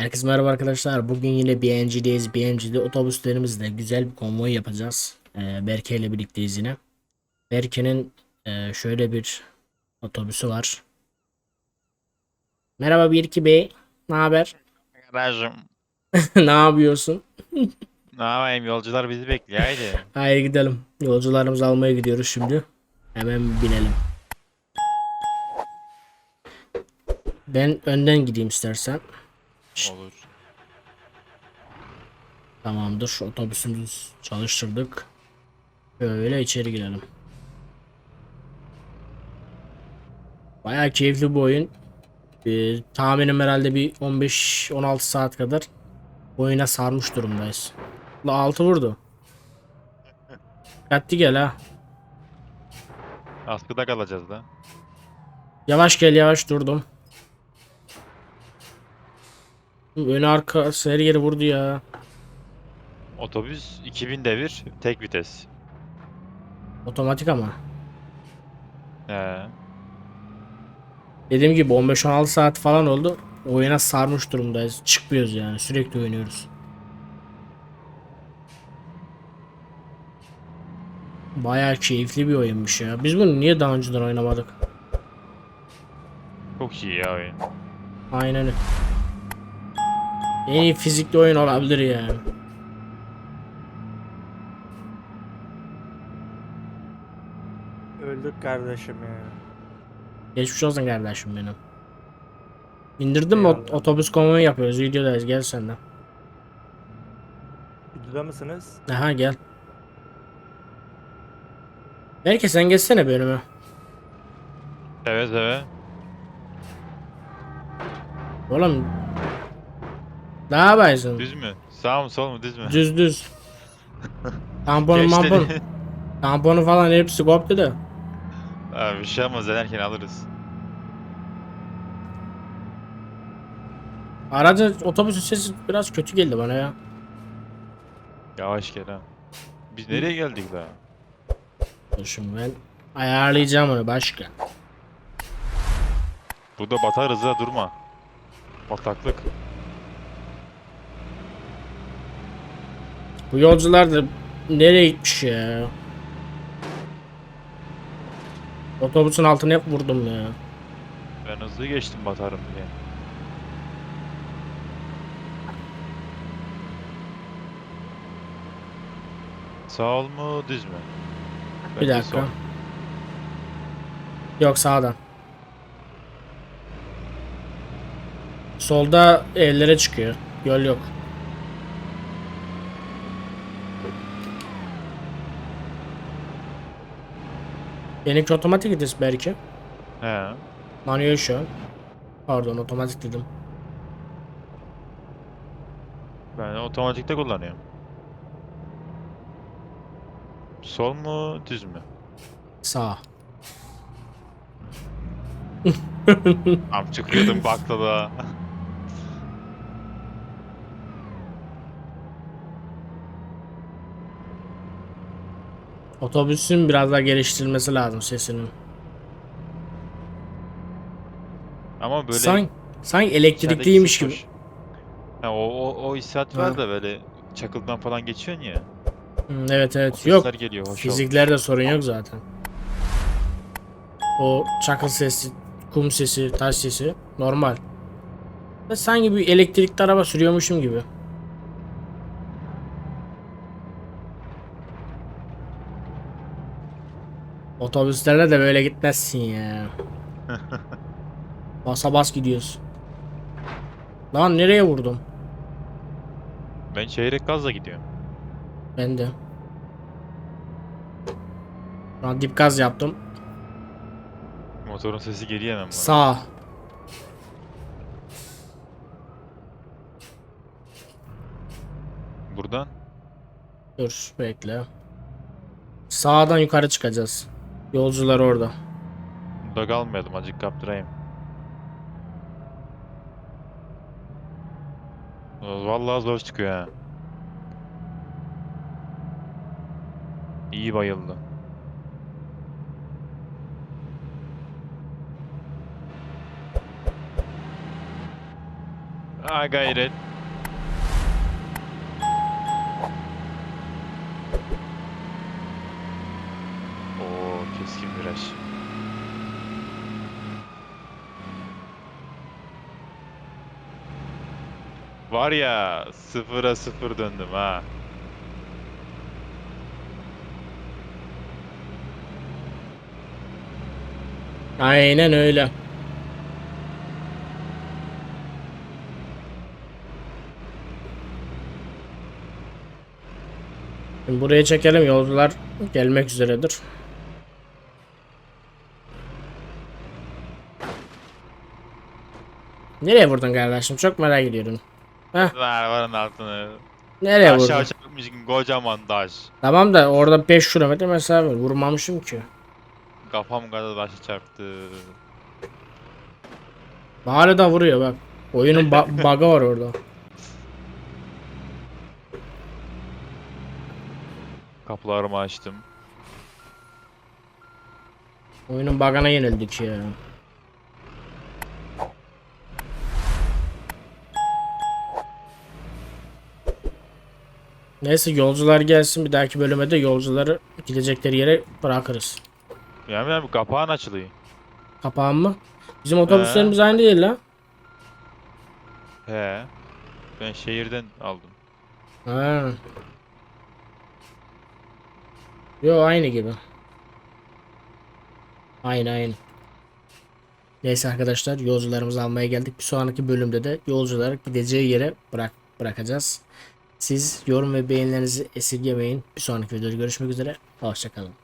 Herkese merhaba arkadaşlar. Bugün yine BNG'deyiz. BNG'de otobüslerimizle güzel bir konvoy yapacağız. Ee, Berke ile birlikteyiz yine. Berke'nin e, şöyle bir otobüsü var. Merhaba Birki Bey. Ne haber? Garajım. ne yapıyorsun? Ne yapayım yolcular bizi bekliyor haydi. Haydi gidelim. Yolcularımızı almaya gidiyoruz şimdi. Hemen binelim. Ben önden gideyim istersen. Olur. Tamamdır. Otobüsümüzü çalıştırdık. Böyle içeri girelim. Bayağı keyifli bir oyun. Ee, tahminim herhalde bir 15-16 saat kadar oyuna sarmış durumdayız. La 6 vurdu. Dikkatli gel ha. Askıda kalacağız da. Yavaş gel yavaş durdum. Ön arka her yeri vurdu ya. Otobüs 2000 devir tek vites. Otomatik ama. He. Dediğim gibi 15-16 saat falan oldu. Oyuna sarmış durumdayız. Çıkmıyoruz yani. Sürekli oynuyoruz. Bayağı keyifli bir oyunmuş ya. Biz bunu niye daha önceden oynamadık? Çok iyi ya oyun. Aynen öyle. En iyi fizikli oyun olabilir yani. Öldük kardeşim ya. Geçmiş olsun kardeşim benim. İndirdin mi? Eyvallah. Otobüs konvoyu yapıyoruz. Videodayız. Gel sen de. Videoda mısınız? Aha gel. Belki sen geçsene bölümü. Evet evet. Oğlum. Ne yapıyorsun? Düz mü? Sağ mı sol mu düz mü? Düz düz. Tamponu Geç mampon. Tamponu falan hepsi koptu da. Abi bir şey olmaz denerken alırız. Aracı otobüsün sesi biraz kötü geldi bana ya. Yavaş gel ha. Biz nereye geldik la? Dur şimdi ben ayarlayacağım onu başka. Burada batarız ha durma. Bataklık. Bu yolcular da nereye gitmiş ya? Otobüsün altına hep vurdum ya. Ben hızlı geçtim batarım diye. Sağ mu düz mü? Bir dakika. sol. Yok sağdan. Solda evlere çıkıyor. Yol yok. Benimki otomatik vites belki. He. Manuel şu an. Pardon otomatik dedim. Ben otomatikte kullanıyorum. Sol mu düz mü? Sağ. Am çıkıyordum baklava. Otobüsün biraz daha geliştirilmesi lazım sesinin. Ama böyle Sanki, sanki elektrikliymiş gibi. Ha, o, o, o hissiyat var da böyle çakıldan falan geçiyorsun ya. Hmm, evet O evet. Yok. sesler geliyor hoş oldu. Fiziklerde sorun yok zaten. O çakıl sesi, kum sesi, taş sesi normal. Ve sanki bir elektrikli araba sürüyormuşum gibi. Otobüslerle de böyle gitmezsin ya. Basa bas gidiyorsun. Lan nereye vurdum? Ben çeyrek gazla gidiyorum. Ben de. Şu an dip gaz yaptım. Motorun sesi geliyor hemen bana. Sağ. Buradan Dur bekle. Sağdan yukarı çıkacağız. Yolcular orada. burada kalmayalım acık kaptırayım. Vallahi zor çıkıyor ha. İyi bayıldı. Ha gayret. Keskin viraj. Var ya sıfıra sıfır döndüm ha. Aynen öyle. Şimdi buraya çekelim yolcular gelmek üzeredir. Nereye vurdun kardeşim? Çok merak ediyorum. Arabanın altını. Nereye Aşağı vurdun? çarpmışsın kocaman taş. Tamam da orada 5 kilometre mesafe var. Vurmamışım ki. Kafam kadar taşı çarptı. Hala da vuruyor bak. Oyunun ba- bug'ı var orada. Kapılarımı açtım. Oyunun bug'ına yenildik ya. Neyse yolcular gelsin bir dahaki bölüme de yolcuları gidecekleri yere bırakırız. Yani yani kapağın açılıyor. Kapağın mı? Bizim otobüslerimiz aynı değil la. He. Ben şehirden aldım. Ha. Yo aynı gibi. Aynı aynı. Neyse arkadaşlar yolcularımızı almaya geldik. Bir sonraki bölümde de yolcuları gideceği yere bırak bırakacağız. Siz yorum ve beğenilerinizi esirgemeyin. Bir sonraki videoda görüşmek üzere. Hoşçakalın.